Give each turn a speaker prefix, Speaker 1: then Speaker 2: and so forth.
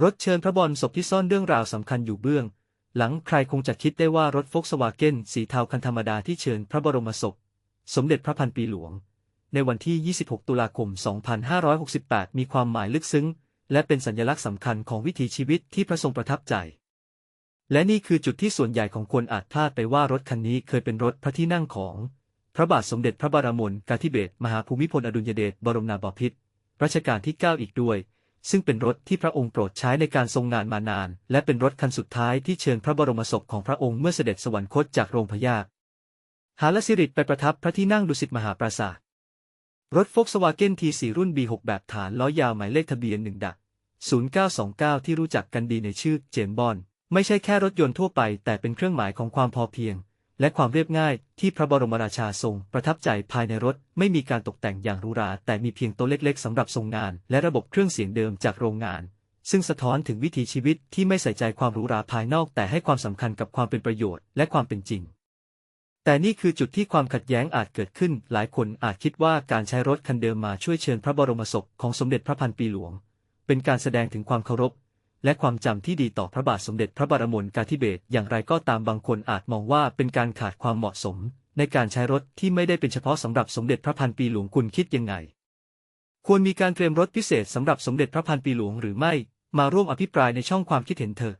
Speaker 1: รถเชิญพระบรมศพที่ซ่อนเรื่องราวสำคัญอยู่เบื้อง หลังใครคงจะคิดได้ว่ารถโฟกสวาเกนสีเทาคันธรรมดาที่เชิญพระบรมศพ สมเด็จพระพันปีหลวง ในวันที่ 26 ตุลาคม 2568 มีความหมายลึกซึ้ง และเป็นสัญลักษณ์สำคัญของวิถีชีวิตที่พระทรงประทับใจ และนี่คือจุดที่ส่วนใหญ่ของคนอาจพลาดไปว่ารถคันนี้เคยเป็นรถพระที่นั่งของ พระบาทสมเด็จพระบรมนกาธิเบศรมหาภูมิพลอดุลยเดชบรมนาถบพิตรรัชกาลที่ 9 อีกด้วย ซึ่งเป็นรถที่พระองค์โปรดใช้ในการทรงงานมานาน และเป็นรถคันสุดท้ายที่เชิญพระบรมศพของพระองค์เมื่อเสด็จสวรรคตจากโรงพยาบาลหาลสิริตไปประทับพระที่นั่งดุสิตมหาปราสาท รถโฟกสวาเกนทีสีรุ่น B6 แบบฐานล้อยาวหมายเลขทะเบียน1ดัก 0929 ที่รู้จักกันดีในชื่อเจมบอน ไม่ใช่แค่รถยนต์ทั่วไป แต่เป็นเครื่องหมายของความพอเพียง และความเรียบง่ายที่พระบรมราชาทรงประทับใจภายในรถไม่มีการตกแต่งอย่างหรูหราแต่มีเพียงโต๊ะเล็กๆสำหรับทรงงาน และระบบเครื่องเสียงเดิมจากโรงงาน ซึ่งสะท้อนถึงวิถีชีวิตที่ไม่ใส่ใจความหรูหราภายนอก แต่ให้ความสำคัญกับความเป็นประโยชน์และความเป็นจริง แต่นี่คือจุดที่ความขัดแย้งอาจเกิดขึ้น หลายคนอาจคิดว่าการใช้รถคันเดิมมาช่วยเชิญพระบรมศพของสมเด็จพระพันปีหลวง เป็นการแสดงถึงความเคารพ และความจำที่ดีต่อพระบาทสมเด็จพระบรมนกาธิเบศรอย่างไรก็ตามบางคนอาจมองว่าเป็นการขาดความเหมาะสม ในการใช้รถที่ไม่ได้เป็นเฉพาะสำหรับสมเด็จพระพันปีหลวงคุณคิดยังไง ควรมีการเตรียมรถพิเศษสำหรับสมเด็จพระพันปีหลวงหรือไม่ มาร่วมอภิปรายในช่องความคิดเห็นเถอะ